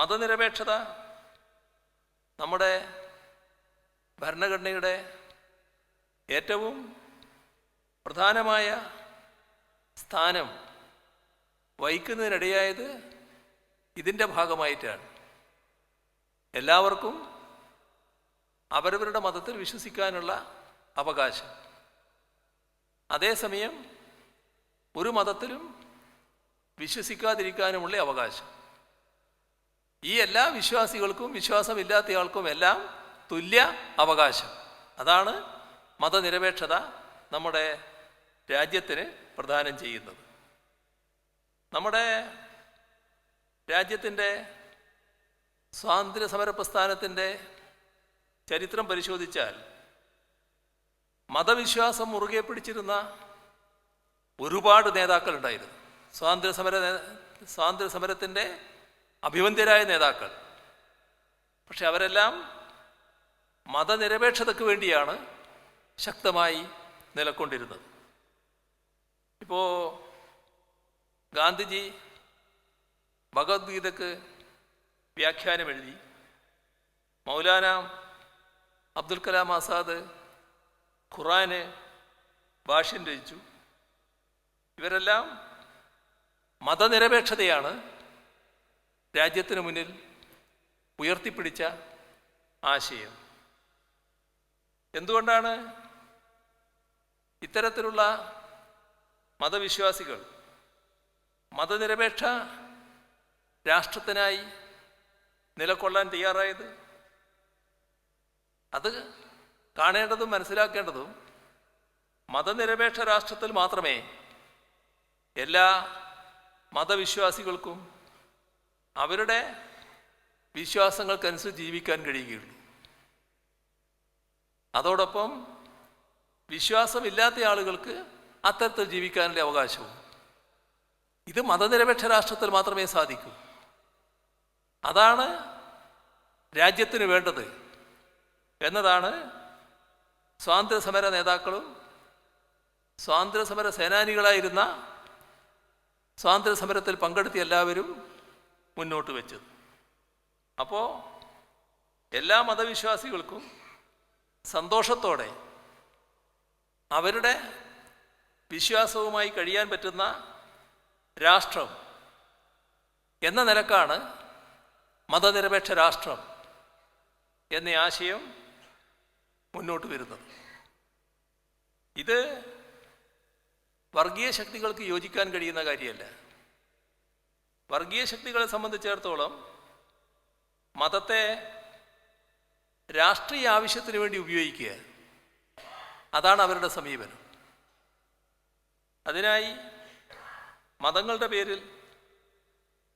മതനിരപേക്ഷത നമ്മുടെ ഭരണഘടനയുടെ ഏറ്റവും പ്രധാനമായ സ്ഥാനം വഹിക്കുന്നതിനിടയായത് ഇതിന്റെ ഭാഗമായിട്ടാണ്. എല്ലാവർക്കും അവരവരുടെ മതത്തിൽ വിശ്വസിക്കാനുള്ള അവകാശം. അതേസമയം ഒരു മതത്തിലും വിശ്വസിക്കാതിരിക്കാനുമുള്ള അവകാശം. ഈ എല്ലാ വിശ്വാസികൾക്കും വിശ്വാസമില്ലാത്തയാൾക്കും എല്ലാം തുല്യ അവകാശം. അതാണ് മതനിരപേക്ഷത നമ്മുടെ രാജ്യത്തിന് പ്രദാനം ചെയ്യുന്നത്. നമ്മുടെ രാജ്യത്തിന്റെ സ്വാതന്ത്ര്യ സമര പ്രസ്ഥാനത്തിന്റെ ചരിത്രം പരിശോധിച്ചാൽ മതവിശ്വാസം മുറുകെ പിടിച്ചിരുന്ന ഒരുപാട് നേതാക്കളുണ്ടായിരുന്നു. സ്വാതന്ത്ര്യ സമര സ്വാതന്ത്ര്യ സമരത്തിന്റെ അഭിവന്ദ്യരായ നേതാക്കൾ. പക്ഷെ അവരെല്ലാം മതനിരപേക്ഷതയ്ക്ക് വേണ്ടിയാണ് ശക്തമായി നിലക്കൊണ്ടിരുന്നത്. ഇപ്പോൾ ഗാന്ധിജി ഭഗവത്ഗീതക്ക് വ്യാഖ്യാനം എഴുതി മൗലാന അബ്ദുൽ കലാം ആസാദ് ഖുറാന് ഭാഷ്യം രചിച്ചു. ഇവരെല്ലാം മതനിരപേക്ഷതയാണ് രാജ്യത്തിന് മുന്നിൽ ഉയർത്തിപ്പിടിച്ച ആശയം. എന്തുകൊണ്ടാണ് ഇത്തരത്തിലുള്ള മതവിശ്വാസികൾ മതനിരപേക്ഷ രാഷ്ട്രത്തിനായി നിലകൊള്ളാൻ തയ്യാറായത്? അത് കാണേണ്ടതും മനസ്സിലാക്കേണ്ടതും മതനിരപേക്ഷ രാഷ്ട്രത്തിൽ മാത്രമേ എല്ലാ മതവിശ്വാസികൾക്കും അവരുടെ വിശ്വാസങ്ങൾക്കനുസരിച്ച് ജീവിക്കാൻ കഴിയുകയുള്ളൂ. അതോടൊപ്പം വിശ്വാസമില്ലാത്ത ആളുകൾക്ക് അത്തരത്തിൽ ജീവിക്കാനുള്ള അവകാശവും. ഇത് മതനിരപേക്ഷ രാഷ്ട്രത്തിൽ മാത്രമേ സാധിക്കൂ. അതാണ് രാജ്യത്തിന് വേണ്ടത് എന്നതാണ് സ്വാതന്ത്ര്യസമര നേതാക്കളും സ്വാതന്ത്ര്യസമര സേനാനികളായിരുന്ന സ്വാതന്ത്ര്യ സമരത്തിൽ പങ്കെടുത്തിയ എല്ലാവരും മുന്നോട്ട് വെച്ചത്. അപ്പോൾ എല്ലാ മതവിശ്വാസികൾക്കും സന്തോഷത്തോടെ അവരുടെ വിശ്വാസവുമായി കഴിയാൻ പറ്റുന്ന രാഷ്ട്രം എന്ന നിലക്കാണ് മതനിരപേക്ഷ രാഷ്ട്രം എന്ന ആശയം മുന്നോട്ട് വരുന്നത്. ഇത് വർഗീയ ശക്തികൾക്ക് യോജിക്കാൻ കഴിയുന്ന കാര്യമല്ല. വർഗീയ ശക്തികളെ സംബന്ധിച്ചിടത്തോളം മതത്തെ രാഷ്ട്രീയ ആവശ്യത്തിന് വേണ്ടി ഉപയോഗിക്കുക. അതാണ് അവരുടെ സമീപനം. അതിനായി മതങ്ങളുടെ പേരിൽ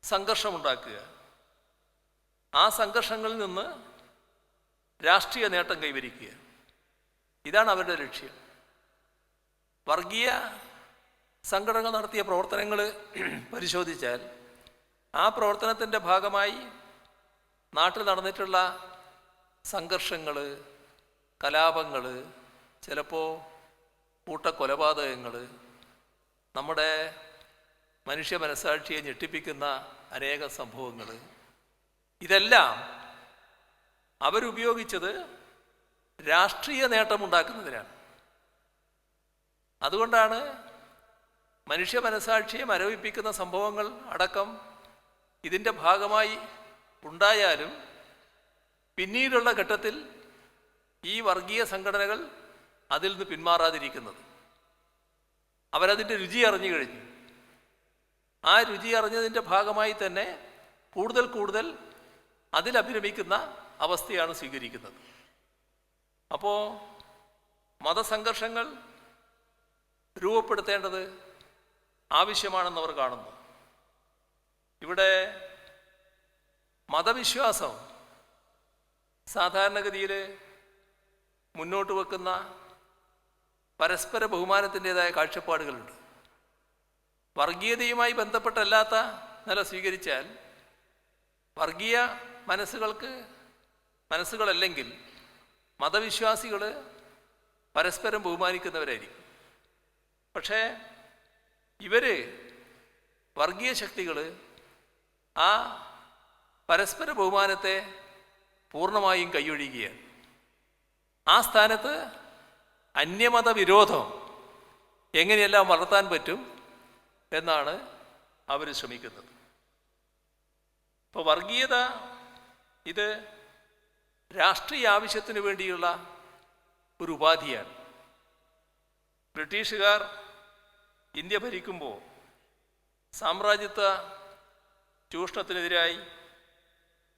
സംഘർഷമുണ്ടാക്കുക. ആ സംഘർഷങ്ങളിൽ നിന്ന് രാഷ്ട്രീയ നേട്ടം കൈവരിക്കുക. ഇതാണ് അവരുടെ ലക്ഷ്യം. വർഗീയ സംഘടനകൾ നടത്തിയ പ്രവർത്തനങ്ങൾ പരിശോധിച്ചാൽ ആ പ്രവർത്തനത്തിന്റെ ഭാഗമായി നാട്ടിൽ നടന്നിട്ടുള്ള സംഘർഷങ്ങൾ കലാപങ്ങൾ ചിലപ്പോൾ കൂട്ടക്കൊലപാതകങ്ങൾ നമ്മുടെ മനുഷ്യ മനസാക്ഷിയെ ഞെട്ടിപ്പിക്കുന്ന അനേക സംഭവങ്ങൾ. ഇതെല്ലാം അവരുപയോഗിച്ചത് രാഷ്ട്രീയ നേട്ടമുണ്ടാക്കുന്നതിനാണ്. അതുകൊണ്ടാണ് മനുഷ്യ മനസാക്ഷിയെ മരവിപ്പിക്കുന്ന സംഭവങ്ങൾ അടക്കം ഇതിന്റെ ഭാഗമായി ഉണ്ടായാലും പിന്നീടുള്ള ഘട്ടത്തിൽ ഈ വർഗീയ സംഘടനകൾ അതിൽ നിന്ന് പിന്മാറാതിരിക്കുന്നത്. അവരതിന്റെ രുചി അറിഞ്ഞു കഴിഞ്ഞു. ആ രുചി അറിഞ്ഞതിന്റെ ഭാഗമായി തന്നെ കൂടുതൽ കൂടുതൽ അതിലഭിരമിക്കുന്ന അവസ്ഥയാണ് സ്വീകരിക്കുന്നത്. അപ്പോൾ മതസംഘർഷങ്ങൾ രൂപപ്പെടുത്തേണ്ടത് ആവശ്യമാണെന്ന് അവർ കാണുന്നു. ഇവിടെ മതവിശ്വാസം സാധാരണഗതിയിൽ മുന്നോട്ട് വെക്കുന്ന പരസ്പര ബഹുമാനത്തിന്റെതായ കാഴ്ചപ്പാടുകളുണ്ട്. വർഗീയതയുമായി ബന്ധപ്പെട്ടല്ലാത്ത നില സ്വീകരിച്ചാൽ വർഗീയ മനസ്സുകൾക്ക് മനസ്സുകളല്ലെങ്കിൽ മതവിശ്വാസികൾ പരസ്പരം ബഹുമാനിക്കുന്നവരായിരിക്കും. പക്ഷേ ഇവർ വർഗീയ ശക്തികൾ ആ പരസ്പര ബഹുമാനത്തെ പൂർണമായും കൈയൊഴിയുകയാണ് ആ സ്ഥാനത്ത് അന്യമത വിരോധം എങ്ങനെയെല്ലാം വളർത്താൻ പറ്റും എന്നാണ് അവർ ശ്രമിക്കുന്നത്. ഇപ്പോൾ വർഗീയത ഇത് രാഷ്ട്രീയ ആവശ്യത്തിന് വേണ്ടിയുള്ള ഒരു ഉപാധിയാണ്. ബ്രിട്ടീഷുകാർ ഇന്ത്യ ഭരിക്കുമ്പോൾ സാമ്രാജ്യത്വ ചൂഷണത്തിനെതിരായി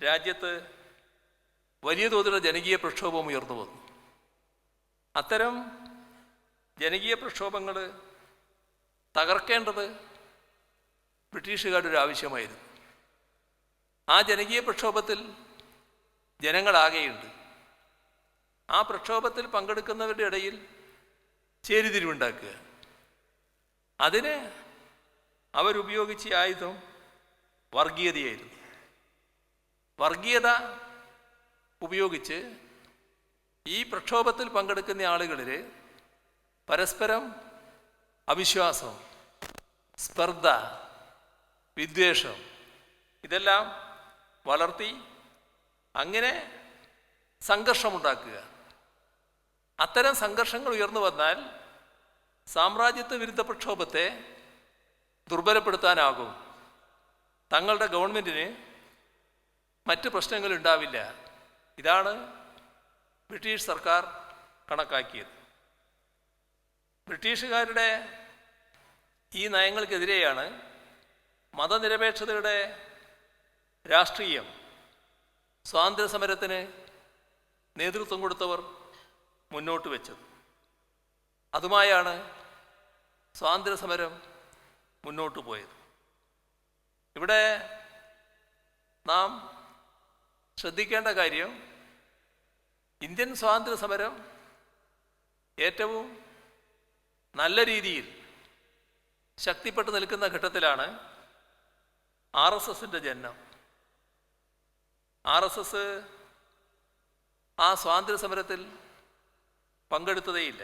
രാജ്യത്ത് വലിയ തോതിലുള്ള ജനകീയ പ്രക്ഷോഭം ഉയർന്നു വന്നു. അത്തരം ജനകീയ പ്രക്ഷോഭങ്ങൾ തകർക്കേണ്ടത് ബ്രിട്ടീഷുകാരുടെ ഒരു ആവശ്യമായിരുന്നു. ആ ജനകീയ പ്രക്ഷോഭത്തിൽ ജനങ്ങളാകെയുണ്ട്. ആ പ്രക്ഷോഭത്തിൽ പങ്കെടുക്കുന്നവരുടെ ഇടയിൽ ചേരിതിരിവുണ്ടാക്കുക. അതിന് അവരുപയോഗിച്ച ആയുധം വർഗീയതയായിരുന്നു. വർഗീയത ഉപയോഗിച്ച് ഈ പ്രക്ഷോഭത്തിൽ പങ്കെടുക്കുന്ന ആളുകളിൽ പരസ്പരം അവിശ്വാസം സ്പർദ്ധ വിദ്വേഷം ഇതെല്ലാം വളർത്തി അങ്ങനെ സംഘർഷമുണ്ടാക്കുക. അത്തരം സംഘർഷങ്ങൾ ഉയർന്നു വന്നാൽ സാമ്രാജ്യത്വ വിരുദ്ധ പ്രക്ഷോഭത്തെ ദുർബലപ്പെടുത്താനാകും. തങ്ങളുടെ ഗവൺമെന്റിന് മറ്റ് പ്രശ്നങ്ങൾ ഉണ്ടാവില്ല. ഇതാണ് ബ്രിട്ടീഷ് സർക്കാർ കണക്കാക്കിയത്. ബ്രിട്ടീഷുകാരുടെ ഈ നയങ്ങൾക്കെതിരെയാണ് മതനിരപേക്ഷതയുടെ രാഷ്ട്രീയം സ്വാതന്ത്ര്യ സമരത്തിന് നേതൃത്വം കൊടുത്തവർ മുന്നോട്ട് വെച്ചത്. അതുമായാണ് സ്വാതന്ത്ര്യ സമരം മുന്നോട്ട് പോയത്. ഇവിടെ നാം ശ്രദ്ധിക്കേണ്ട കാര്യം ഇന്ത്യൻ സ്വാതന്ത്ര്യ സമരം ഏറ്റവും നല്ല രീതിയിൽ ശക്തിപ്പെട്ട് നിൽക്കുന്ന ഘട്ടത്തിലാണ് ആർ എസ് എസിന്റെ ജനനം. ആർ എസ് എസ് ആ സ്വാതന്ത്ര്യ സമരത്തിൽ പങ്കെടുത്തതേയില്ല.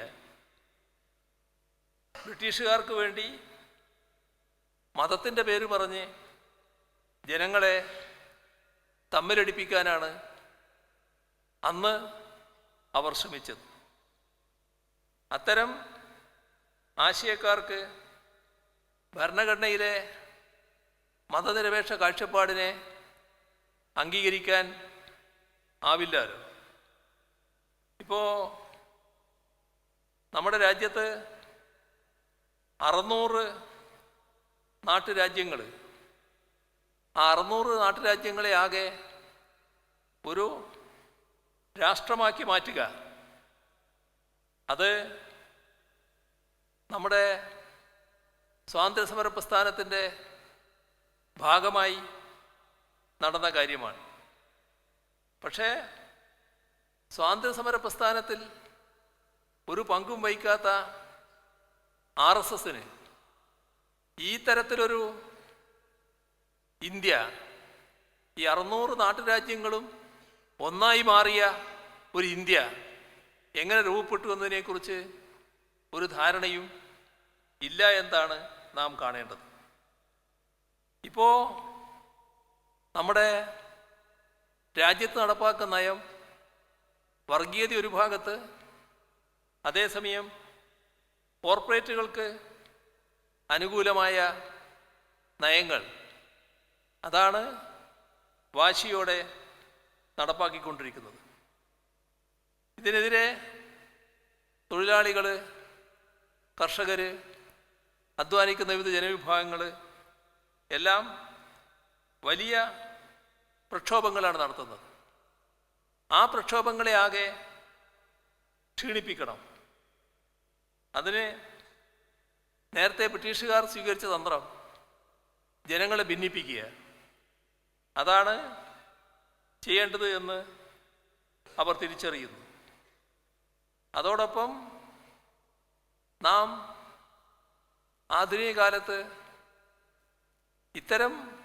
ബ്രിട്ടീഷുകാർക്ക് വേണ്ടി മതത്തിന്റെ പേര് പറഞ്ഞ് ജനങ്ങളെ തമ്മിലടിപ്പിക്കാനാണ് അന്ന് അവർ ശ്രമിച്ചത്. അത്തരം ആശയക്കാർക്ക് ഭരണഘടനയിലെ മതനിരപേക്ഷ കാഴ്ചപ്പാടിനെ അംഗീകരിക്കാൻ ആവില്ലല്ലോ ഇപ്പോൾ നമ്മുടെ രാജ്യത്ത് അറുന്നൂറ് നാട്ടുരാജ്യങ്ങൾ ആ അറുന്നൂറ് നാട്ടുരാജ്യങ്ങളെ ആകെ ഒരു രാഷ്ട്രമാക്കി മാറ്റുക. അത് നമ്മുടെ സ്വാതന്ത്ര്യ സമര പ്രസ്ഥാനത്തിന്റെ ഭാഗമായി നടന്ന കാര്യമാണ്. പക്ഷേ സ്വാതന്ത്ര്യ സമര പ്രസ്ഥാനത്തിൽ ഒരു പങ്കും വഹിക്കാത്ത ആർ എസ് എസിന് ഈ തരത്തിലൊരു ഇന്ത്യ. ഈ അറുന്നൂറ് നാട്ടുരാജ്യങ്ങളും ഒന്നായി മാറിയ ഒരു ഇന്ത്യ എങ്ങനെ രൂപപ്പെട്ടു എന്നതിനെക്കുറിച്ച് ഒരു ധാരണയും ഇല്ല എന്നാണ് നാം കാണേണ്ടത്. ഇപ്പോൾ നമ്മുടെ രാജ്യത്ത് നടപ്പാക്കുന്ന നയം വർഗീയത ഒരു ഭാഗത്ത് അതേസമയം കോർപ്പറേറ്റുകൾക്ക് അനുകൂലമായ നയങ്ങൾ അതാണ് വാശിയോടെ നടപ്പാക്കിക്കൊണ്ടിരിക്കുന്നത്. ഇതിനെതിരെ തൊഴിലാളികൾ കർഷകർ അധ്വാനിക്കുന്ന വിവിധ ജനവിഭാഗങ്ങൾ എല്ലാം വലിയ പ്രക്ഷോഭങ്ങളാണ് നടത്തുന്നത്. ആ പ്രക്ഷോഭങ്ങളെ ആകെ ക്ഷീണിപ്പിക്കണം. അതിന് നേരത്തെ ബ്രിട്ടീഷുകാർ സ്വീകരിച്ച തന്ത്രം ജനങ്ങളെ ഭിന്നിപ്പിക്കുക. അതാണ് ചെയ്യേണ്ടത് എന്ന് അവർ തിരിച്ചറിയുന്നു. അതോടൊപ്പം നാം ആധുനിക കാലത്ത് ഇത്തരം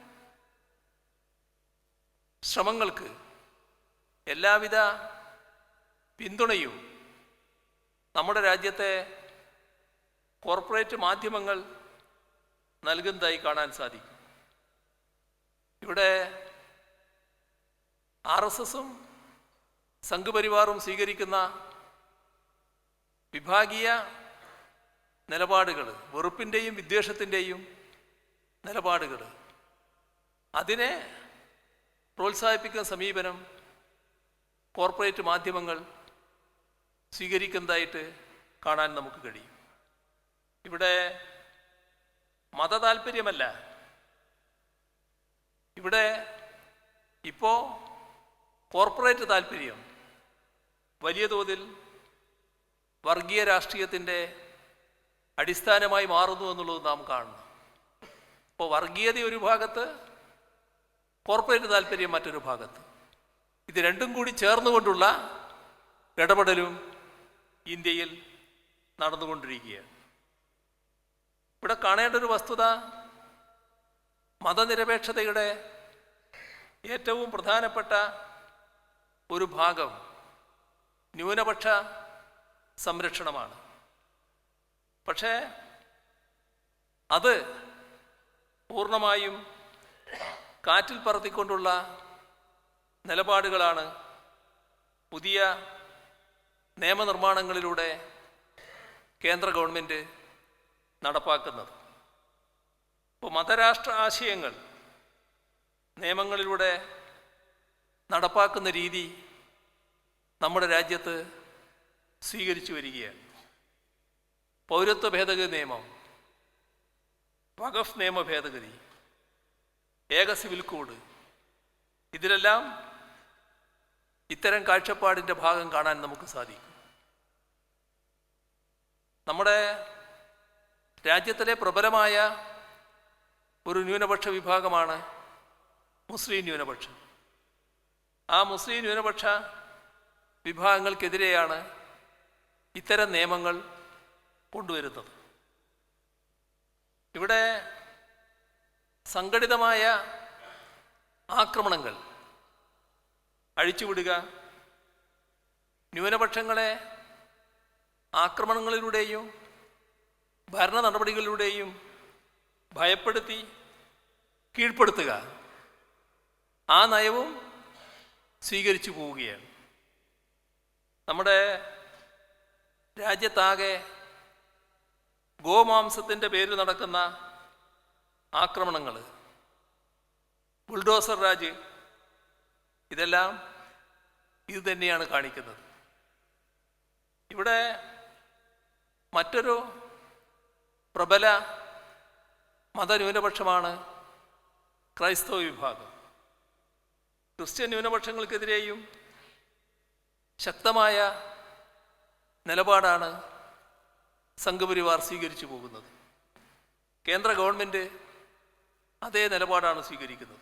ശ്രമങ്ങൾക്ക് എല്ലാവിധ പിന്തുണയും നമ്മുടെ രാജ്യത്തെ കോർപ്പറേറ്റ് മാധ്യമങ്ങൾ നൽകുന്നതായി കാണാൻ സാധിക്കും. ഇവിടെ ആർ എസ് എസും സംഘപരിവാറും സ്വീകരിക്കുന്ന വിഭാഗീയ നിലപാടുകൾ വെറുപ്പിന്റെയും വിദ്വേഷത്തിന്റെയും നിലപാടുകൾ. അതിനെ പ്രോത്സാഹിപ്പിക്കുന്ന സമീപനം കോർപ്പറേറ്റ് മാധ്യമങ്ങൾ സ്വീകരിക്കുന്നതായിട്ട് കാണാൻ നമുക്ക് കഴിയും. ഇവിടെ മതതാൽപര്യമല്ല. ഇവിടെ ഇപ്പോൾ കോർപ്പറേറ്റ് താല്പര്യം വലിയ തോതിൽ വർഗീയ രാഷ്ട്രീയത്തിന്റെ അടിസ്ഥാനമായി മാറുന്നു എന്നുള്ളത് നാം കാണുന്നു ഇപ്പോൾ വർഗീയത ഒരു ഭാഗത്ത് കോർപ്പറേറ്റ് താല്പര്യം മറ്റൊരു ഭാഗത്ത്. ഇത് രണ്ടും കൂടി ചേർന്നുകൊണ്ടുള്ള ഇടപെടലും ഇന്ത്യയിൽ നടന്നുകൊണ്ടിരിക്കുകയാണ്. ഇവിടെ കാണേണ്ട ഒരു വസ്തുത മതനിരപേക്ഷതയുടെ ഏറ്റവും പ്രധാനപ്പെട്ട ഒരു ഭാഗം ന്യൂനപക്ഷ സംരക്ഷണമാണ്. പക്ഷേ അത് പൂർണമായും കാറ്റിൽ പറത്തിക്കൊണ്ടുള്ള നിലപാടുകളാണ് പുതിയ നിയമനിർമ്മാണങ്ങളിലൂടെ കേന്ദ്ര ഗവൺമെന്റ് നടപ്പാക്കുന്നത്. ഇപ്പോൾ മതരാഷ്ട്ര ആശയങ്ങൾ നിയമങ്ങളിലൂടെ നടപ്പാക്കുന്ന രീതി നമ്മുടെ രാജ്യത്ത് സ്വീകരിച്ചു വരികയാണ്. പൗരത്വ ഭേദഗതി നിയമം വഖഫ് നിയമ ഭേദഗതി ഏക സിവിൽ കോഡ് ഇതിലെല്ലാം ഇത്തരം കാഴ്ചപ്പാടിന്റെ ഭാഗം കാണാൻ നമുക്ക് സാധിക്കും. നമ്മുടെ രാജ്യത്തിലെ പ്രബലമായ ഒരു ന്യൂനപക്ഷ വിഭാഗമാണ് മുസ്ലിം ന്യൂനപക്ഷം. ആ മുസ്ലിം ന്യൂനപക്ഷ വിഭാഗങ്ങൾക്കെതിരെയാണ് ഇത്തരം നിയമങ്ങൾ കൊണ്ടുവരുന്നത്. ഇവിടെ സംഘടിതമായ ആക്രമണങ്ങൾ അഴിച്ചുവിടുക ന്യൂനപക്ഷങ്ങളെ ആക്രമണങ്ങളിലൂടെയും ഭരണ നടപടികളിലൂടെയും ഭയപ്പെടുത്തി കീഴ്പ്പെടുത്തുക. ആ നയവും സ്വീകരിച്ചു പോവുകയാണ്. നമ്മുടെ രാജ്യത്താകെ ഗോമാംസത്തിന്റെ പേരിൽ നടക്കുന്ന ആക്രമണങ്ങൾ ബുൾഡോസർ രാജ് ഇതെല്ലാം ഇത് തന്നെയാണ് കാണിക്കുന്നത്. ഇവിടെ മറ്റൊരു പ്രബല മതന്യൂനപക്ഷമാണ് ക്രൈസ്തവ വിഭാഗം. ക്രിസ്ത്യൻ ന്യൂനപക്ഷങ്ങൾക്കെതിരെയും ശക്തമായ നിലപാടാണ് സംഘപരിവാർ സ്വീകരിച്ചു പോകുന്നത്. കേന്ദ്ര ഗവൺമെന്റ് അതേ നിലപാടാണ് സ്വീകരിക്കുന്നത്.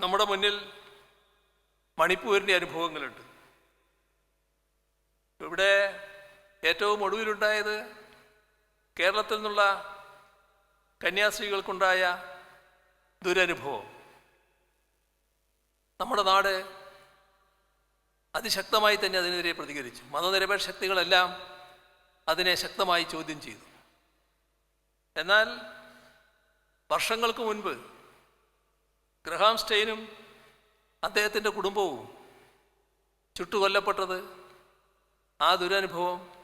നമ്മുടെ മുന്നിൽ മണിപ്പൂരിന്റെ അനുഭവങ്ങളുണ്ട്. ഇവിടെ ഏറ്റവും ഒടുവിലുണ്ടായത് കേരളത്തിൽ നിന്നുള്ള കന്യാസ്ത്രീകൾക്കുണ്ടായ ദുരനുഭവം. നമ്മുടെ നാട് അതിശക്തമായി തന്നെ അതിനെതിരെ പ്രതികരിച്ചു. മതനിരപേക്ഷ ശക്തികളെല്ലാം അതിനെ ശക്തമായി ചോദ്യം ചെയ്തു. എന്നാൽ വർഷങ്ങൾക്ക് മുൻപ് ഗ്രഹാം സ്റ്റെയിനും അദ്ദേഹത്തിന്റെ കുടുംബവും ചുട്ടുകൊല്ലപ്പെട്ടത് ആ ദുരനുഭവം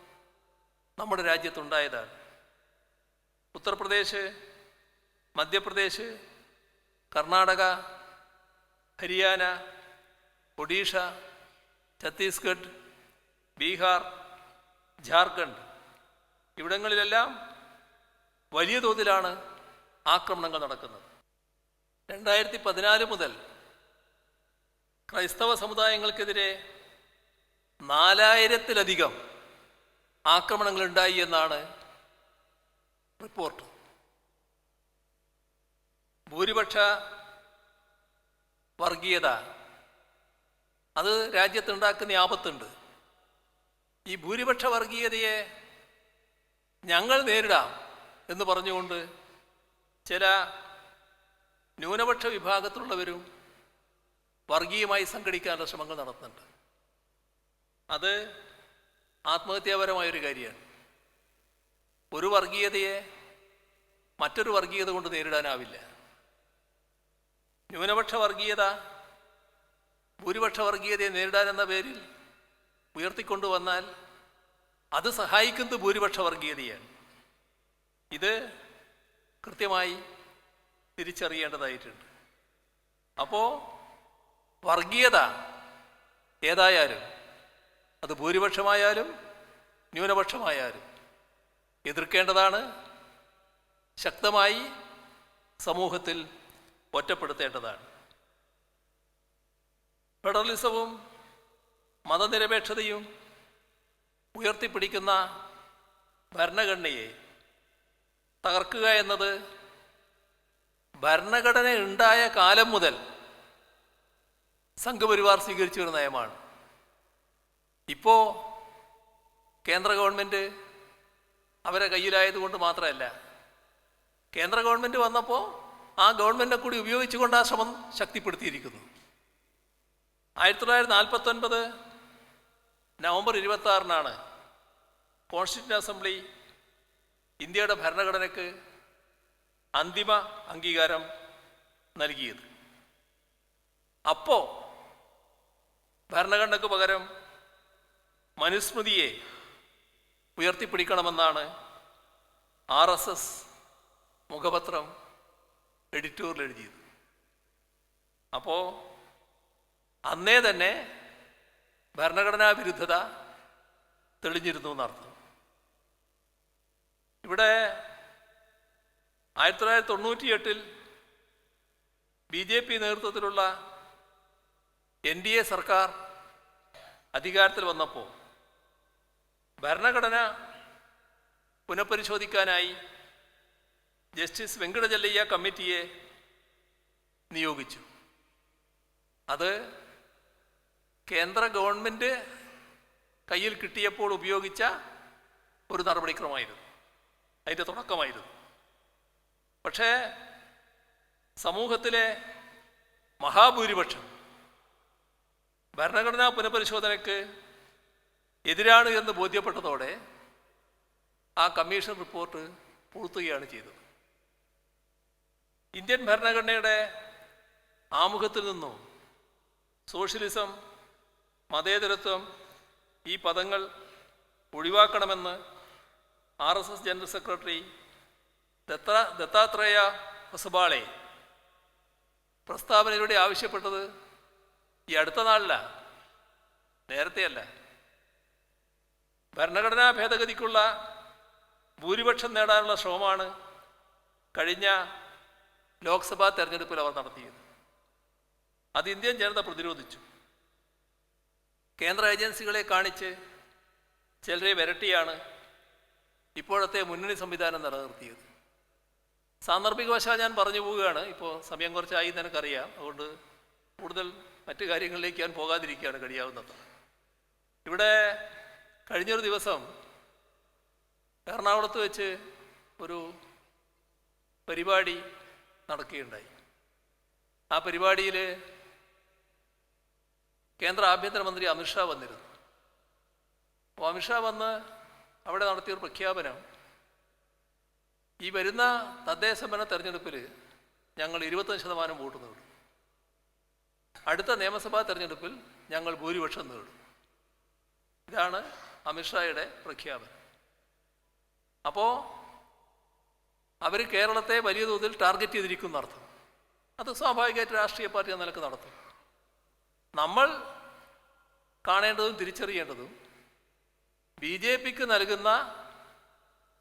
നമ്മുടെ രാജ്യത്തുണ്ടായതാണ്. ഉത്തർപ്രദേശ് മധ്യപ്രദേശ് കർണാടക ഹരിയാന ഒഡീഷ ഛത്തീസ്ഗഡ് ബീഹാർ ജാർഖണ്ഡ്. ഇവിടങ്ങളിലെല്ലാം വലിയ തോതിലാണ് ആക്രമണങ്ങൾ നടക്കുന്നത്. രണ്ടായിരത്തി പതിനാല് മുതൽ ക്രൈസ്തവ സമുദായങ്ങൾക്കെതിരെ നാലായിരത്തിലധികം ആക്രമണങ്ങളുണ്ടായി എന്നാണ് റിപ്പോർട്ട്. ഭൂരിപക്ഷ വർഗീയത. അത് രാജ്യത്തുണ്ടാക്കുന്ന ആപത്തുണ്ട്. ഈ ഭൂരിപക്ഷ വർഗീയതയെ ഞങ്ങൾ നേരിടാം എന്ന് പറഞ്ഞുകൊണ്ട് ചില ന്യൂനപക്ഷ വിഭാഗത്തിലുള്ളവരും വർഗീയമായി സംഘടിക്കാനുള്ള ശ്രമങ്ങൾ നടത്തുന്നുണ്ട്. അത് ആത്മഹത്യാപരമായൊരു കാര്യമാണ്. ഒരു വർഗീയതയെ മറ്റൊരു വർഗീയത കൊണ്ട് നേരിടാനാവില്ല. ന്യൂനപക്ഷ വർഗീയത ഭൂരിപക്ഷ വർഗീയതയെ നേരിടാനെന്ന പേരിൽ ഉയർത്തിക്കൊണ്ടുവന്നാൽ അത് സഹായിക്കുന്നത് ഭൂരിപക്ഷ വർഗീയതയാണ്. ഇത് കൃത്യമായി തിരിച്ചറിയേണ്ടതായിട്ടുണ്ട്. അപ്പോൾ വർഗീയത ഏതായാലും അത് ഭൂരിപക്ഷമായാലും ന്യൂനപക്ഷമായാലും എതിർക്കേണ്ടതാണ്. ശക്തമായി സമൂഹത്തിൽ ഒറ്റപ്പെടുത്തേണ്ടതാണ്. ഫെഡറലിസവും മതനിരപേക്ഷതയും ഉയർത്തിപ്പിടിക്കുന്ന ഭരണഘടനയെ തകർക്കുക എന്നത് ഭരണഘടന ഉണ്ടായ കാലം മുതൽ സംഘപരിവാർ സ്വീകരിച്ചു വരുന്ന നയമാണ്. ഇപ്പോൾ കേന്ദ്ര ഗവൺമെന്റ് അവരെ കയ്യിലായതുകൊണ്ട് മാത്രമല്ല. കേന്ദ്ര ഗവൺമെന്റ് വന്നപ്പോൾ ആ ഗവൺമെന്റിനെ കൂടി ഉപയോഗിച്ചുകൊണ്ട് ആ ശ്രമം ശക്തിപ്പെടുത്തിയിരിക്കുന്നു. ആയിരത്തി തൊള്ളായിരത്തി നാൽപ്പത്തൊൻപത് നവംബർ ഇരുപത്തി ആറിനാണ് കോൺസ്റ്റിറ്റ്യൂഷൻ അസംബ്ലി ഇന്ത്യയുടെ ഭരണഘടനയ്ക്ക് അന്തിമ അംഗീകാരം നൽകിയത്. അപ്പോൾ ഭരണഘടനയ്ക്ക് പകരം മനുസ്മൃതിയെ ഉയർത്തിപ്പിടിക്കണമെന്നാണ് ആർ എസ് എസ് മുഖപത്രം എഡിറ്റോറിൽ എഴുതിയത്. അപ്പോൾ അന്നേ തന്നെ ഭരണഘടനാ വിരുദ്ധത തെളിഞ്ഞിരുന്നു എന്നർത്ഥം. ഇവിടെ ആയിരത്തി തൊള്ളായിരത്തി തൊണ്ണൂറ്റിയെട്ടിൽ ബി ജെ പി നേതൃത്വത്തിലുള്ള എൻ ഡി എ സർക്കാർ അധികാരത്തിൽ വന്നപ്പോൾ ഭരണഘടന പുനഃപരിശോധിക്കാനായി ജസ്റ്റിസ് വെങ്കടചല്ലയ്യ കമ്മിറ്റിയെ നിയോഗിച്ചു. അത് കേന്ദ്ര ഗവൺമെന്റ് കയ്യിൽ കിട്ടിയപ്പോൾ ഉപയോഗിച്ച ഒരു നടപടിക്രമമായിരുന്നു. അതിന്റെ തുടക്കമായിരുന്നു. പക്ഷേ സമൂഹത്തിലെ മഹാഭൂരിപക്ഷം ഭരണഘടനാ പുനഃപരിശോധനയ്ക്ക് എതിരാണ് എന്ന് ബോധ്യപ്പെട്ടതോടെ ആ കമ്മീഷൻ റിപ്പോർട്ട് പൂർത്തുകയാണ് ചെയ്തത്. ഇന്ത്യൻ ഭരണഘടനയുടെ ആമുഖത്തിൽ നിന്നും സോഷ്യലിസം മതേതരത്വം ഈ പദങ്ങൾ ഒഴിവാക്കണമെന്ന് R S S general secretary Datta Dattatreya Hosabale പ്രസ്താവനയിലൂടെ ആവശ്യപ്പെട്ടത് ഈ അടുത്ത നാളിലാണ് നേരത്തെയല്ല. ഭരണഘടനാ ഭേദഗതിക്കുള്ള ഭൂരിപക്ഷം നേടാനുള്ള ശ്രമമാണ് കഴിഞ്ഞ ലോക്സഭാ തെരഞ്ഞെടുപ്പിൽ അവർ നടത്തിയത്. അത് ഇന്ത്യൻ ജനത പ്രതിരോധിച്ചു. കേന്ദ്ര ഏജൻസികളെ കാണിച്ച് ചിലരെ വിരട്ടിയാണ് ഇപ്പോഴത്തെ മുന്നണി സംവിധാനം നിലനിർത്തിയത്. സാന്ദർഭികവശാൽ ഞാൻ പറഞ്ഞു പോവുകയാണ്. ഇപ്പോൾ സമയം കുറച്ചായി എന്ന് എനിക്കറിയാം. അതുകൊണ്ട് കൂടുതൽ മറ്റു കാര്യങ്ങളിലേക്ക് ഞാൻ പോകാതിരിക്കുകയാണ് കഴിയാവുന്നത്. ഇവിടെ കഴിഞ്ഞൊരു ദിവസം എറണാകുളത്ത് വെച്ച് ഒരു പരിപാടി നടക്കുകയുണ്ടായി. ആ പരിപാടിയിൽ കേന്ദ്ര ആഭ്യന്തരമന്ത്രി അമിത്ഷാ വന്നിരുന്നു. അപ്പോൾ അമിത്ഷാ വന്ന് അവിടെ നടത്തിയൊരു പ്രഖ്യാപനം ഈ വരുന്ന തദ്ദേശ ഭരണ തെരഞ്ഞെടുപ്പിൽ ഞങ്ങൾ ഇരുപത്തഞ്ച് ശതമാനം വോട്ട് നേടും. അടുത്ത നിയമസഭാ തെരഞ്ഞെടുപ്പിൽ ഞങ്ങൾ ഭൂരിപക്ഷം നേടും. ഇതാണ് അമിത്ഷായുടെ പ്രഖ്യാപനം. അപ്പോൾ അവർ കേരളത്തെ വലിയ തോതിൽ ടാർഗറ്റ് ചെയ്തിരിക്കും അർത്ഥം. അത് സ്വാഭാവികമായിട്ട് രാഷ്ട്രീയ പാർട്ടി എന്ന നിലയ്ക്ക് നടത്തും. നമ്മൾ കാണേണ്ടതും തിരിച്ചറിയേണ്ടതും ബി ജെ പിക്ക് നൽകുന്ന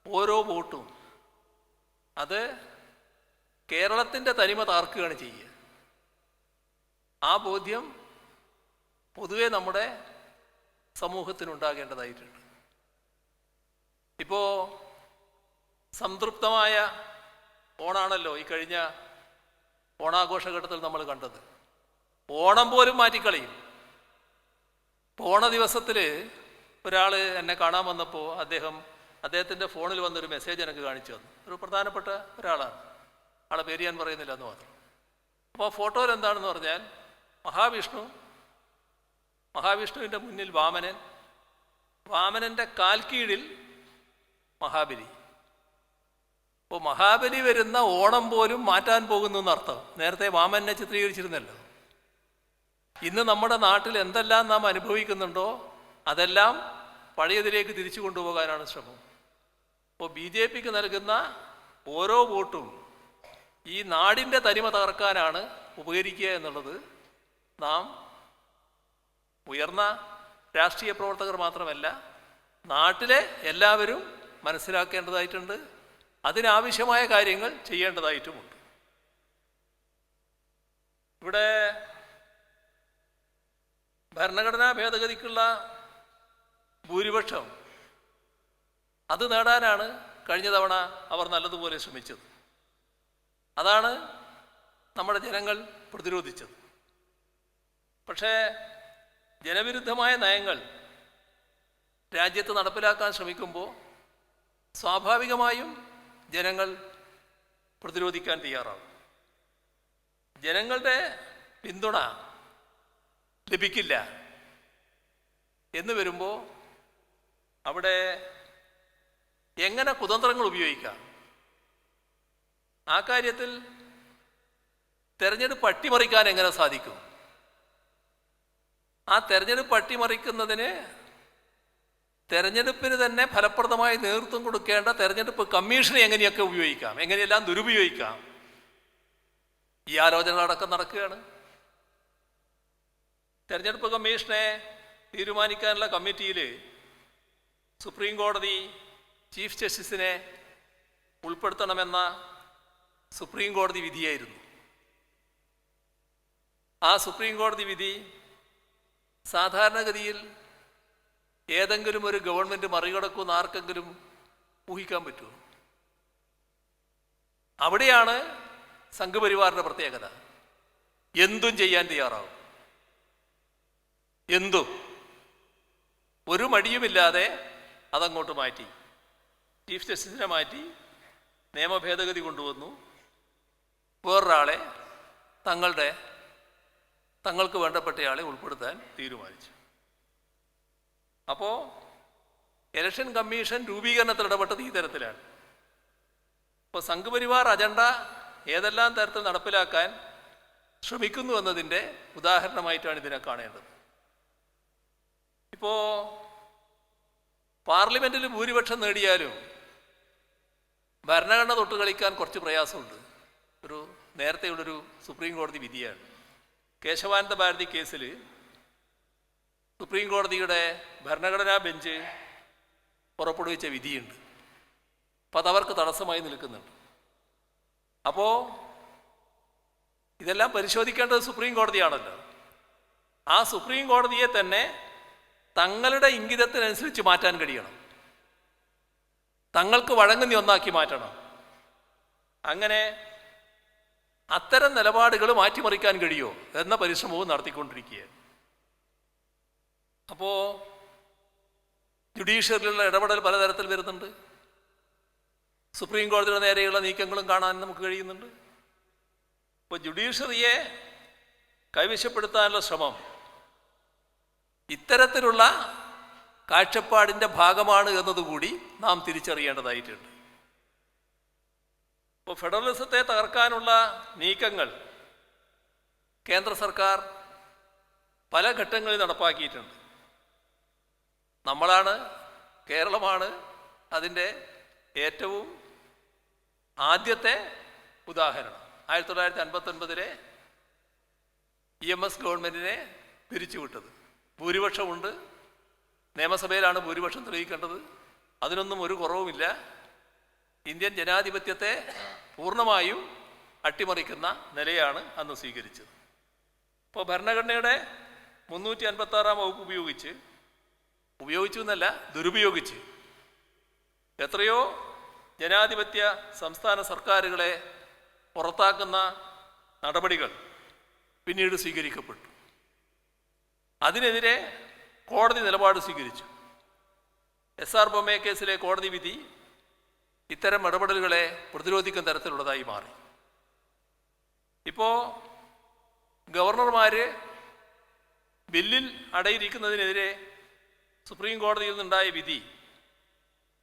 ഓരോ വോട്ടും അത് കേരളത്തിന്റെ തനിമ താർക്കുകയാണ് ചെയ്യുക. ആ ബോധ്യം പൊതുവെ നമ്മുടെ സമൂഹത്തിനുണ്ടാകേണ്ടതായിട്ടുണ്ട്. ഇപ്പോൾ സംതൃപ്തമായ ഓണാണല്ലോ ഈ കഴിഞ്ഞ ഓണാഘോഷഘട്ടത്തിൽ നമ്മൾ കണ്ടത്. ഓണം പോലും മാറ്റിക്കളയും. ഓണ ദിവസത്തിൽ ഒരാൾ എന്നെ കാണാൻ വന്നപ്പോൾ അദ്ദേഹം അദ്ദേഹത്തിന്റെ ഫോണിൽ വന്നൊരു മെസ്സേജ് എനിക്ക് കാണിച്ചു തന്നു. ഒരു പ്രധാനപ്പെട്ട ഒരാളാണ്. ആളെ പേര് ഞാൻ പറയുന്നില്ല എന്ന് മാത്രം. അപ്പോൾ ഫോട്ടോയിൽ എന്താണെന്ന് പറഞ്ഞാൽ മഹാവിഷ്ണു മഹാവിഷ്ണുവിന്റെ മുന്നിൽ വാമനൻ വാമനന്റെ കാൽക്കീഴിൽ മഹാബലി. അപ്പോൾ മഹാബലി വരുന്ന ഓണം പോലും മാറ്റാൻ പോകുന്നു എന്നർത്ഥം. നേരത്തെ വാമനെ ചിത്രീകരിച്ചിരുന്നല്ലോ. ഇന്ന് നമ്മുടെ നാട്ടിൽ എന്തെല്ലാം നാം അനുഭവിക്കുന്നുണ്ടോ അതെല്ലാം പഴയതിലേക്ക് തിരിച്ചു കൊണ്ടുപോകാനാണ് ശ്രമം. അപ്പോൾ ബി ജെ പിക്ക് നൽകുന്ന ഓരോ വോട്ടും ഈ നാടിന്റെ തനിമ തകർക്കാനാണ് ഉപകരിക്കുക എന്നുള്ളത് നാം ഉയർന്ന രാഷ്ട്രീയ പ്രവർത്തകർ മാത്രമല്ല നാട്ടിലെ എല്ലാവരും മനസ്സിലാക്കേണ്ടതായിട്ടുണ്ട് അതിനാവശ്യമായ കാര്യങ്ങൾ ചെയ്യേണ്ടതായിട്ടുമുണ്ട്. ഇവിടെ ഭരണഘടനാ ഭേദഗതിക്കുള്ള ഭൂരിപക്ഷം അത് നേടാനാണ് കഴിഞ്ഞ തവണ അവർ നല്ലതുപോലെ ശ്രമിച്ചത്. അതാണ് നമ്മുടെ ജനങ്ങൾ പ്രതിരോധിച്ചത്. പക്ഷേ ജനവിരുദ്ധമായ നയങ്ങൾ രാജ്യത്ത് നടപ്പിലാക്കാൻ ശ്രമിക്കുമ്പോൾ സ്വാഭാവികമായും ജനങ്ങൾ പ്രതിരോധിക്കാൻ തയ്യാറാവും ജനങ്ങളുടെ പിന്തുണ ലഭിക്കില്ല എന്ന് വരുമ്പോൾ അവിടെ എങ്ങനെ കുതന്ത്രങ്ങൾ ഉപയോഗിക്കാം? ആ കാര്യത്തിൽ തെരഞ്ഞെടുപ്പ് അട്ടിമറിക്കാൻ എങ്ങനെ സാധിക്കും? ആ തെരഞ്ഞെടുപ്പ് അട്ടിമറിക്കുന്നതിന് തെരഞ്ഞെടുപ്പിന് തന്നെ ഫലപ്രദമായി നേതൃത്വം കൊടുക്കേണ്ട തെരഞ്ഞെടുപ്പ് കമ്മീഷനെ എങ്ങനെയൊക്കെ ഉപയോഗിക്കാം? എങ്ങനെയെല്ലാം ദുരുപയോഗിക്കാം? ഈ ആലോചനകളടക്കം നടക്കുകയാണ്. തെരഞ്ഞെടുപ്പ് കമ്മീഷനെ തീരുമാനിക്കാനുള്ള കമ്മിറ്റിയിൽ സുപ്രീം കോടതി ചീഫ് ജസ്റ്റിസിനെ ഉൾപ്പെടുത്തണമെന്ന സുപ്രീം കോടതി വിധിയായിരുന്നു. ആ സുപ്രീം കോടതി വിധി സാധാരണഗതിയിൽ ഏതെങ്കിലും ഒരു ഗവൺമെന്റ് മറികടക്കുമെന്ന് ആർക്കെങ്കിലും ഊഹിക്കാൻ പറ്റുമോ? അവിടെയാണ് സംഘപരിവാറിന്റെ പ്രത്യേകത. എന്തും ചെയ്യാൻ തയ്യാറാവും. എന്തു. ഒരു മടിയുമില്ലാതെ അതങ്ങോട്ട് മാറ്റി. ചീഫ് ജസ്റ്റിസിനെ മാറ്റി നിയമഭേദഗതി കൊണ്ടുവന്നു. വേറൊരാളെ തങ്ങളുടെ തങ്ങൾക്ക് വേണ്ടപ്പെട്ടയാളെ ഉൾപ്പെടുത്താൻ തീരുമാനിച്ചു. അപ്പോൾ ഇലക്ഷൻ കമ്മീഷൻ രൂപീകരണത്തിൽ ഇടപെട്ടത് ഈ തരത്തിലാണ്. അപ്പോൾ സംഘപരിവാർ അജണ്ട ഏതെല്ലാം തരത്തിൽ നടപ്പിലാക്കാൻ ശ്രമിക്കുന്നു എന്നതിന്റെ ഉദാഹരണമായിട്ടാണ് ഇതിനെ കാണേണ്ടത്. ഇപ്പോൾ പാർലമെന്റിൽ ഭൂരിപക്ഷം നേടിയാലും ഭരണഘടന തൊട്ട് കളിക്കാൻ കുറച്ച് പ്രയാസമുണ്ട്. ഒരു നേരത്തെയുള്ളൊരു സുപ്രീം കോടതി വിധിയാണ്. കേശവാനന്ദ ഭാരതി കേസിൽ സുപ്രീം കോടതിയുടെ ഭരണഘടനാ ബെഞ്ച് പുറപ്പെടുവിച്ച വിധിയുണ്ട്. അപ്പോൾ അതവർക്ക് തടസ്സമായി നിൽക്കുന്നുണ്ട്. അപ്പോൾ ഇതെല്ലാം പരിശോധിക്കേണ്ടത് സുപ്രീം കോടതിയാണല്ലോ. ആ സുപ്രീം കോടതിയെ തന്നെ തങ്ങളുടെ ഇംഗിതത്തിനനുസരിച്ച് മാറ്റാൻ കഴിയണം. തങ്ങൾക്ക് വഴങ്ങുന്ന ഒന്നാക്കി മാറ്റണം. അങ്ങനെ അത്തരം നിലപാടുകൾ മാറ്റിമറിക്കാൻ കഴിയുമോ എന്ന പരിശ്രമവും നടത്തിക്കൊണ്ടിരിക്കുകയാണ്. അപ്പോൾ ജുഡീഷ്യറിലുള്ള ഇടപെടൽ പലതരത്തിൽ വരുന്നുണ്ട്. സുപ്രീം കോടതിയുടെ നേരെയുള്ള നീക്കങ്ങളും കാണാൻ നമുക്ക് കഴിയുന്നുണ്ട്. ഇപ്പോൾ ജുഡീഷ്യറിയെ കൈവശപ്പെടുത്താനുള്ള ശ്രമം ഇത്തരത്തിലുള്ള കാഴ്ചപ്പാടിന്റെ ഭാഗമാണ് എന്നതുകൂടി നാം തിരിച്ചറിയേണ്ടതായിട്ടുണ്ട്. ഇപ്പോൾ ഫെഡറലിസത്തെ തകർക്കാനുള്ള നീക്കങ്ങൾ കേന്ദ്ര സർക്കാർ പല ഘട്ടങ്ങളിൽ നടപ്പാക്കിയിട്ടുണ്ട്. നമ്മളാണ് കേരളമാണ് അതിന്റെ ഏറ്റവും ആദ്യത്തെ ഉദാഹരണം. ആയിരത്തി തൊള്ളായിരത്തി അൻപത്തൊൻപതിലെ ഇ എം എസ് ഗവൺമെന്റിനെ പിരിച്ചുവിട്ടത്. ഭൂരിപക്ഷമുണ്ട്. നിയമസഭയിലാണ് ഭൂരിപക്ഷം തെളിയിക്കേണ്ടത്. അതിനൊന്നും ഒരു കുറവുമില്ല. ഇന്ത്യൻ ജനാധിപത്യത്തെ പൂർണമായും അട്ടിമറിക്കുന്ന നിലയാണ് അന്ന് സ്വീകരിച്ചത്. ഇപ്പോൾ ഭരണഘടനയുടെ മുന്നൂറ്റി അൻപത്തി ആറാം വകുപ്പ് ഉപയോഗിച്ച് ഉപയോഗിച്ചു എന്നല്ല ദുരുപയോഗിച്ച് എത്രയോ ജനാധിപത്യ സംസ്ഥാന സർക്കാരുകളെ പുറത്താക്കുന്ന നടപടികൾ പിന്നീട് സ്വീകരിക്കപ്പെട്ടു. അതിനെതിരെ കോടതി നിലപാട് സ്വീകരിച്ചു. എസ് ആർ ബൊമ്മയെ കേസിലെ കോടതി വിധി ഇത്തരം ഇടപെടലുകളെ പ്രതിരോധിക്കുന്ന തരത്തിലുള്ളതായി മാറി. ഇപ്പോൾ ഗവർണർമാർ ബില്ലിൽ അടയിരിക്കുന്നതിനെതിരെ സുപ്രീം കോടതിയിൽ നിന്നുണ്ടായ വിധി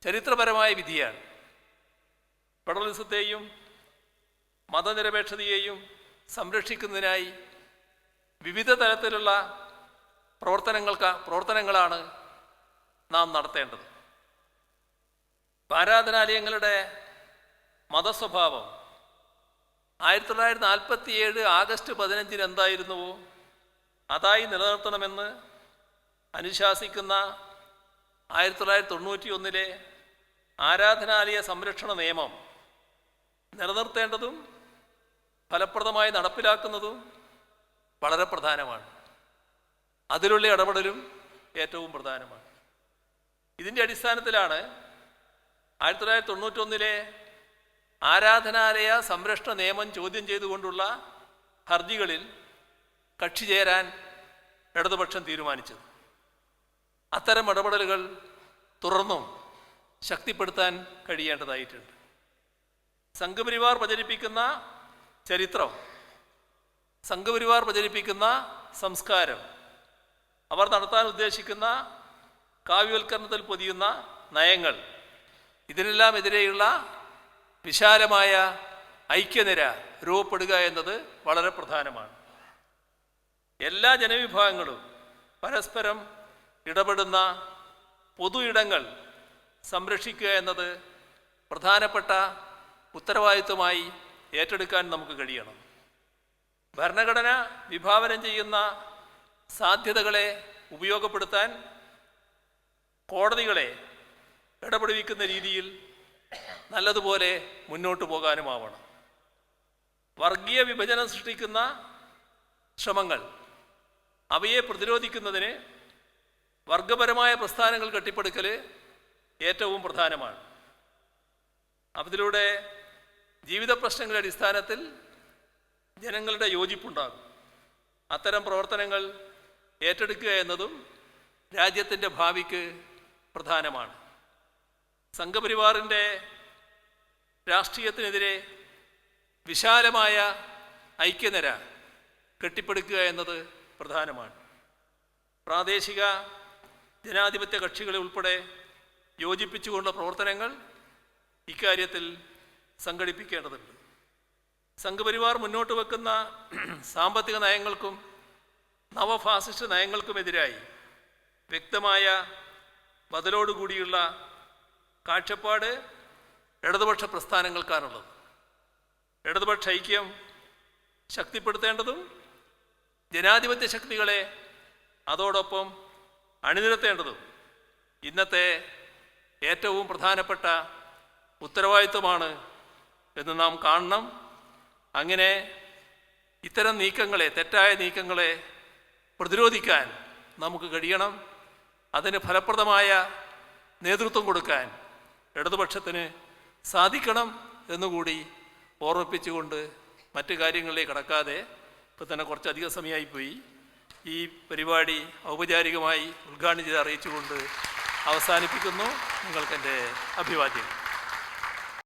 ചരിത്രപരമായ വിധിയാണ്. ഫെഡറലിസത്തെയും മതനിരപേക്ഷതയെയും സംരക്ഷിക്കുന്നതിനായി വിവിധ തരത്തിലുള്ള പ്രവർത്തനങ്ങൾക്ക് പ്രവർത്തനങ്ങളാണ് നാം നടത്തേണ്ടത്. ആരാധനാലയങ്ങളുടെ മതസ്വഭാവം. ആയിരത്തി തൊള്ളായിരത്തി നാൽപ്പത്തി ഏഴ് ആഗസ്റ്റ് പതിനഞ്ചിന് എന്തായിരുന്നുവോ അതായി നിലനിർത്തണമെന്ന് അനുശാസിക്കുന്ന ആയിരത്തി തൊള്ളായിരത്തി തൊണ്ണൂറ്റി ഒന്നിലെ ആരാധനാലയ സംരക്ഷണ നിയമം നിലനിർത്തേണ്ടതും ഫലപ്രദമായി നടപ്പിലാക്കുന്നതും വളരെ പ്രധാനമാണ്. അതിലുള്ള ഇടപെടലും ഏറ്റവും പ്രധാനമാണ്. ഇതിന്റെ അടിസ്ഥാനത്തിലാണ് ആയിരത്തി തൊള്ളായിരത്തി തൊണ്ണൂറ്റൊന്നിലെ ആരാധനാലയ സംരക്ഷണ നിയമം ചോദ്യം ചെയ്തുകൊണ്ടുള്ള ഹർജികളിൽ കക്ഷി ചേരാൻ ഇടതുപക്ഷം തീരുമാനിച്ചത്. അത്തരം ഇടപെടലുകൾ തുടർന്നും ശക്തിപ്പെടുത്താൻ കഴിയേണ്ടതായിട്ടുണ്ട്. സംഘപരിവാർ പ്രചരിപ്പിക്കുന്ന ചരിത്രം സംഘപരിവാർ പ്രചരിപ്പിക്കുന്ന സംസ്കാരം അവർ നടത്താൻ ഉദ്ദേശിക്കുന്ന കാവ്യവൽക്കരണത്തിൽ പൊതിയുന്ന നയങ്ങൾ ഇതിനെല്ലാം എതിരെയുള്ള വിശാലമായ ഐക്യനിര രൂപപ്പെടുക എന്നത് വളരെ പ്രധാനമാണ്. എല്ലാ ജനവിഭാഗങ്ങളും പരസ്പരം ഇടപെടുന്ന പൊതു ഇടങ്ങൾ സംരക്ഷിക്കുക എന്നത് പ്രധാനപ്പെട്ട ഉത്തരവാദിത്വമായി ഏറ്റെടുക്കാൻ നമുക്ക് കഴിയണം. ഭരണഘടന വിഭാവനം ചെയ്യുന്ന സാധ്യതകളെ ഉപയോഗപ്പെടുത്താൻ കോടതികളെ ഇടപെടുവിക്കുന്ന രീതിയിൽ നല്ലതുപോലെ മുന്നോട്ട് പോകാനുമാവണം വർഗീയ വിഭജനം സൃഷ്ടിക്കുന്ന ശ്രമങ്ങൾ അവയെ പ്രതിരോധിക്കുന്നതിന് വർഗപരമായ പ്രസ്ഥാനങ്ങൾ കെട്ടിപ്പടുക്കൽ ഏറ്റവും പ്രധാനമാണ്. അതിലൂടെ ജീവിത പ്രശ്നങ്ങളുടെ അടിസ്ഥാനത്തിൽ ജനങ്ങളുടെ യോജിപ്പുണ്ടാകും. അത്തരം പ്രവർത്തനങ്ങൾ ഏറ്റെടുക്കുക എന്നതും രാജ്യത്തിന്റെ ഭാവിക്ക് പ്രധാനമാണ്. സംഘപരിവാറിന്റെ രാഷ്ട്രീയത്തിനെതിരെ വിശാലമായ ഐക്യനിര കെട്ടിപ്പടുക്കുക എന്നത് പ്രധാനമാണ്. പ്രാദേശിക ജനാധിപത്യ കക്ഷികളെ ഉൾപ്പെടെ യോജിപ്പിച്ചുകൊണ്ടുള്ള പ്രവർത്തനങ്ങൾ ഇക്കാര്യത്തിൽ സംഘടിപ്പിക്കേണ്ടതുണ്ട്. സംഘപരിവാർ മുന്നോട്ട് വെക്കുന്ന സാമ്പത്തിക നയങ്ങൾക്കും നവഫാസിസ്റ്റ് നയങ്ങൾക്കുമെതിരായി വ്യക്തമായ ബദലോടുകൂടിയുള്ള കാഴ്ചപ്പാട് ഇടതുപക്ഷ പ്രസ്ഥാനങ്ങൾക്കാണുള്ളത്. ഇടതുപക്ഷ ഐക്യം ശക്തിപ്പെടുത്തേണ്ടതും ജനാധിപത്യ ശക്തികളെ അതോടൊപ്പം അണിനിരത്തേണ്ടതും ഇന്നത്തെ ഏറ്റവും പ്രധാനപ്പെട്ട ഉത്തരവാദിത്വമാണ് എന്ന് നാം കാണണം. അങ്ങനെ ഇത്തരം നീക്കങ്ങളെ തെറ്റായ നീക്കങ്ങളെ പ്രതിരോധിക്കാൻ നമുക്ക് കഴിയണം. അതിന് ഫലപ്രദമായ നേതൃത്വം കൊടുക്കാൻ ഇടതുപക്ഷത്തിന് സാധിക്കണം എന്നുകൂടി ഓർമ്മിപ്പിച്ചുകൊണ്ട് മറ്റു കാര്യങ്ങളിലേക്ക് കടക്കാതെ ഇപ്പം തന്നെ കുറച്ചധികം സമയമായിപ്പോയി. ഈ പരിപാടി ഔപചാരികമായി ഉദ്ഘാടനം ചെയ്ത് അറിയിച്ചുകൊണ്ട് അവസാനിപ്പിക്കുന്നു. നിങ്ങൾക്കെന്റെ അഭിവാദ്യം